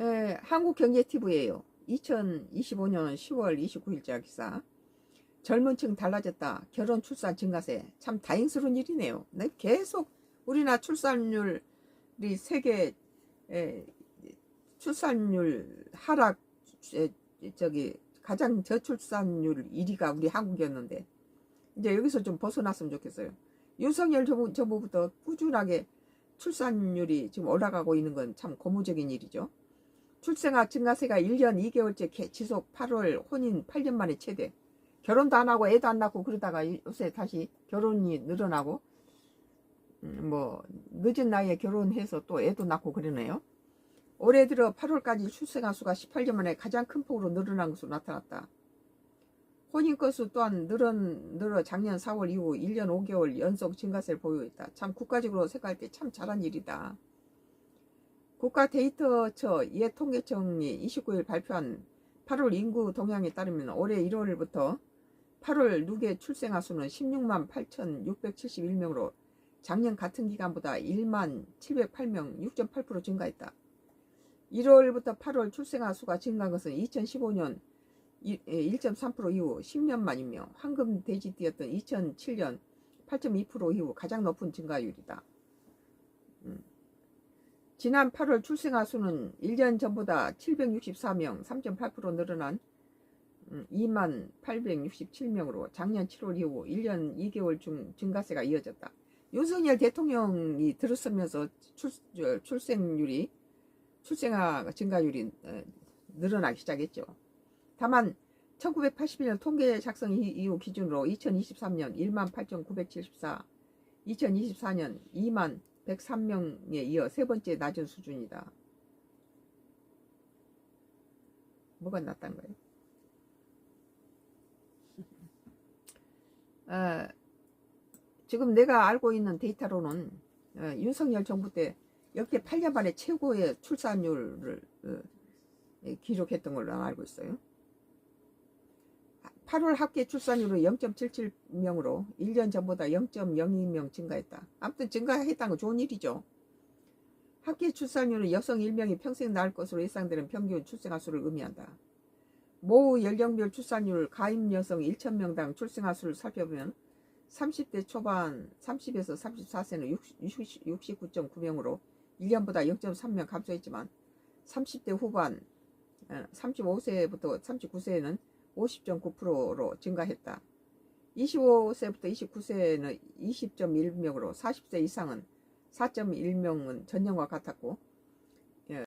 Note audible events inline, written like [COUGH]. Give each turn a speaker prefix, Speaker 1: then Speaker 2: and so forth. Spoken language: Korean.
Speaker 1: 에, 한국경제TV예요. 2025년 10월 29일자 기사. 젊은 층 달라졌다. 결혼 출산 증가세. 참 다행스러운 일이네요. 네, 계속 우리나라 출산율이 세계 에, 출산율 하락 에, 저기 가장 저출산율 1위가 우리 한국이었는데 이제 여기서 좀 벗어났으면 좋겠어요. 윤석열 정부, 정부부터 꾸준하게 출산율이 지금 올라가고 있는 건 참 고무적인 일이죠. 출생아 증가세가 1년 2개월째 개- 지속 8월 혼인 8년 만에 최대. 결혼도 안 하고 애도 안 낳고 그러다가 요새 다시 결혼이 늘어나고 음, 뭐 늦은 나이에 결혼해서 또 애도 낳고 그러네요. 올해 들어 8월까지 출생아 수가 18년 만에 가장 큰 폭으로 늘어난 것으로 나타났다. 혼인 건수 또한 늘어, 늘어 작년 4월 이후 1년 5개월 연속 증가세를 있다. 참 국가적으로 생각할 때 참 잘한 일이다. 국가 데이터처 예통계청이 29일 발표한 8월 인구 동향에 따르면 올해 1월부터 8월 누계 출생아 수는 16만 8,671명으로 작년 같은 기간보다 1만 708명 6.8% 증가했다. 1월부터 8월 출생아 수가 증가한 것은 2015년 1.3% 이후 10년 만이며 황금 돼지띠였던 2007년 8.2% 이후 가장 높은 증가율이다. 음. 지난 8월 출생아 수는 1년 전보다 764명 3.8% 늘어난 음, 2만 867명으로 작년 7월 이후 1년 2개월 중 증가세가 이어졌다. 윤석열 대통령이 들어서면서 출, 저, 출생률이 출생아 증가율이 어, 늘어나기 시작했죠. 다만 1981년 통계 작성 이- 이후 기준으로 2023년 1만 8,974, 2024년 2만 103명에 이어 세 번째 낮은 수준이다. 뭐가 낮다는 거예요? [LAUGHS] 어, 지금 내가 알고 있는 데이터로는 어, 윤석열 정부 때 역대 8년 만에 최고의 출산율을 어, 예, 기록했던 걸로 알고 있어요. 8월 합계 출산율은 0.77명으로 1년 전보다 0.02명 증가했다. 아무튼 증가했다는 건 좋은 일이죠. 합계 출산율은 여성 1명이 평생 낳을 것으로 예상되는 평균 출생아 수를 의미한다. 모우 연령별 출산율 가임 여성 1,000명당 출생아 수를 살펴보면 30대 초반 30에서 34세는 69.9명으로 1년보다 0.3명 감소했지만 30대 후반 35세부터 39세는 50.9%로 증가했다. 25세부터 29세는 20.1명으로 40세 이상은 4.1명은 전년과 같았고